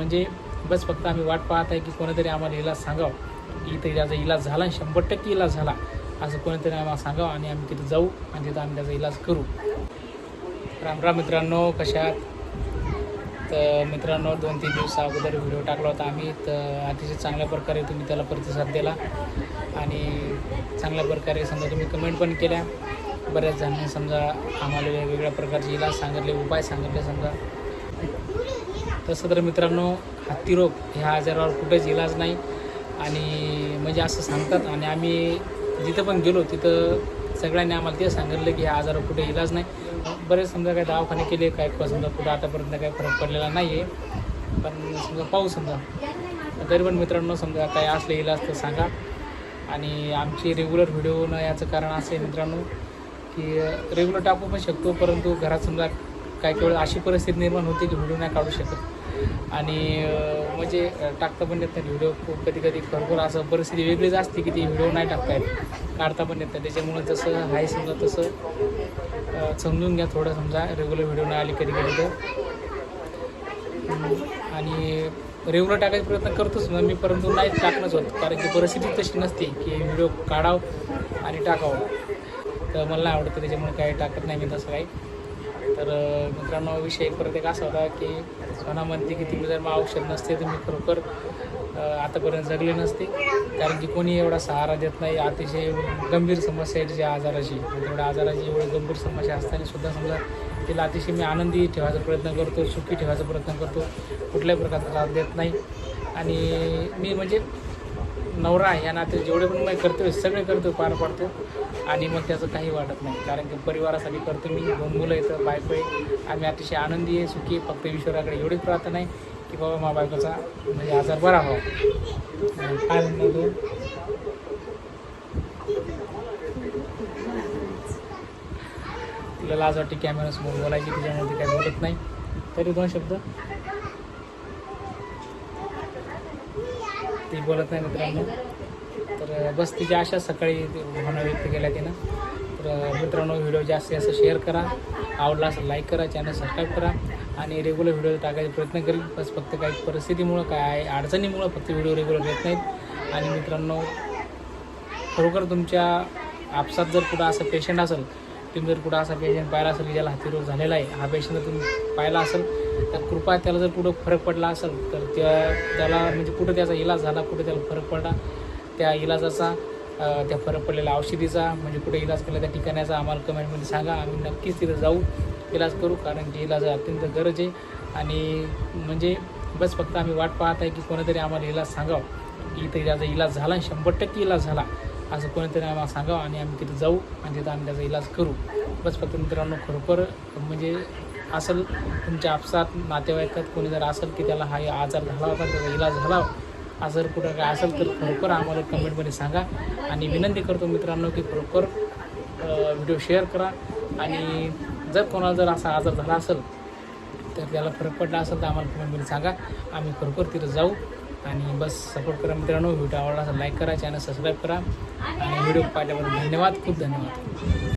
म्हणजे बस फक्त आम्ही वाट पाहत आहे की कोणीतरी आम्हाला इलाज सांगावं. की इथं त्याचा इलाज झाला आणि शंभर टक्के इलाज झाला असं कोणीतरी आम्हाला सांगावं आणि आम्ही तिथं जाऊ आणि तिथं आम्ही त्याचा इलाज करू. राम राम मित्रांनो कशात तर मित्रांनो दोन तीन दिवस अगोदर व्हिडिओ टाकला होता आम्ही. तर अतिशय चांगल्या प्रकारे तुम्ही त्याला प्रतिसाद दिला आणि चांगल्या प्रकारे समजा तुम्ही कमेंट पण केल्या. बऱ्याच जणांनी समजा आम्हाला वेगवेगळ्या प्रकारचे इलाज सांगितले उपाय सांगितले समजा. तसं तर मित्रांनो हत्ती रोग ह्या आजारावर कुठेच इलाज नाही. आणि म्हणजे असं सांगतात आणि आम्ही जिथं पण गेलो तिथं सगळ्यांनी आम्हाला ते सांगितलं की ह्या आजारावर कुठे इलाज नाही. बरेच समजा काही दवाखाने केले काय समजा कुठं आतापर्यंत काही फरक पडलेला नाही आहे पण समजा पाहू समजा. तरी पण मित्रांनो समजा काय असले इलाज तर सांगा. आणि आमची रेग्युलर व्हिडिओ न याचं कारण असं आहे मित्रांनो की रेग्युलर टाकू पण शकतो परंतु घरात समजा काही काही वेळ अशी परिस्थिती निर्माण होते की व्हिडिओ नाही काढू शकत. आणि म्हणजे टाकता पण येत नाही व्हिडिओ कधी कधी भरपूर असं परिस्थिती वेगळीच असते की ती व्हिडिओ नाही टाकता येत काढता पण येत नाही. त्याच्यामुळं जसं आहे समजा तसं. समजून घ्या थोडं समजा. रेग्युलर व्हिडिओ नाही आली कधी कधी तर आणि रेग्युलर टाकायचा प्रयत्न करतोच ना मी परंतु नाही टाकणंच होत. कारण की परिस्थिती तशी नसते की व्हिडिओ काढावं आणि टाकावं. तर मला नाही आवडतं त्याच्यामुळे काही टाकत नाही मी तसं काही. तर मित्रांनो विषय परत एक असा होता की सोना म्हणते की तुम्ही जर मग औषध नसते तर मी खरोखर आतापर्यंत जगले नसते. कारण की कोणी एवढा सहारा देत नाही. अतिशय गंभीर समस्या आहे तिच्या आजाराची. एवढ्या तेवढ्या आजाराची एवढी गंभीर समस्या असताना सुद्धा समजा तिला अतिशय मी आनंदी ठेवायचा प्रयत्न करतो सुखी ठेवायचा प्रयत्न करतो. कुठल्याही प्रकारचा त्रास देत नाही. आणि मी म्हणजे नवरा ह्या या नाते जेवढे पण मी कर्तव्य सगळे करतो पार पाडतो आणि मग त्याचं काही वाटत नाही. कारण की परिवारासाठी करतो मी दोन मुलं येतं बायको आहे. आम्ही अतिशय आनंदी आहे सुखी आहे. फक्त ईश्वराकडे एवढीच प्रार्थना आहे की बाबा मा बायकोचा म्हणजे आजार बरा व्हावा. काय म्हणतो तिला लाज वाटते कॅमेऱ्यासमोर बोलायची त्याच्यामध्ये काही बोलत नाही. तरी दोन शब्द. ती बोलत नाही मित्रांनो. तर बस तिच्या अशा सकाळी ते भावना व्यक्त केल्या तिनं. तर मित्रांनो व्हिडिओ जास्तीत जास्त शेअर करा. आवडला असं लाईक करा चॅनल सबस्क्राईब करा. आणि रेग्युलर व्हिडिओ टाकायचा प्रयत्न करेल. बस फक्त काही परिस्थितीमुळं काय अडचणीमुळं फक्त व्हिडिओ रेग्युलर येत नाहीत. आणि मित्रांनो खरोखर तुमच्या आपसात जर कुठं असं पेशंट असेल तुम्ही जर कुठं असा पेशंट पाहिला असेल की ज्याला हातीरोग झालेला आहे हा पेशंट जर तुम्ही पाहिला असेल तर कृपया त्याला जर कुठं फरक पडला असेल तर त्या त्याला म्हणजे कुठं त्याचा इलाज झाला कुठं त्याला फरक पडला त्या इलाजाचा त्या फरक पडलेल्या औषधीचा म्हणजे कुठे इलाज केला त्या ठिकाणाचा आम्हाला कमेंटमध्ये सांगा. आम्ही नक्कीच तिथं जाऊ इलाज करू कारण की इलाज अत्यंत गरज आहे. आणि म्हणजे बस फक्त आम्ही वाट पाहत आहे की कोणीतरी आम्हाला इलाज सांगावं. की इथं त्याचा इलाज झाला शंभर टक्के इलाज झाला असं कोणीतरी आम्हाला सांगावं आणि आम्ही तिथं जाऊ आणि तिथं आम्ही त्याचा इलाज करू. बस फक्त मित्रांनो खरोखर म्हणजे असेल तुमच्या आपसात नातेवाईकात कोणी जर असेल की त्याला हा आजार झाला होता त्याचा इलाज झाला असं जर कुठं काय असेल तर खरोखर आम्हाला कमेंटमध्ये सांगा. आणि विनंती करतो मित्रांनो की खरोखर व्हिडिओ शेअर करा. आणि जर कोणाला जर असा आजार झाला असेल तर त्याला फरक पडला असेल तर आम्हाला कमेंटमध्ये सांगा. आम्ही खरोखर तिथं जाऊ. आणि बस सपोर्ट करा मित्रांनो. व्हिडिओ आवडला असेल लाईक करा चॅनल सबस्क्राईब करा. आणि व्हिडिओ पाहिल्याबद्दल धन्यवाद. खूप धन्यवाद.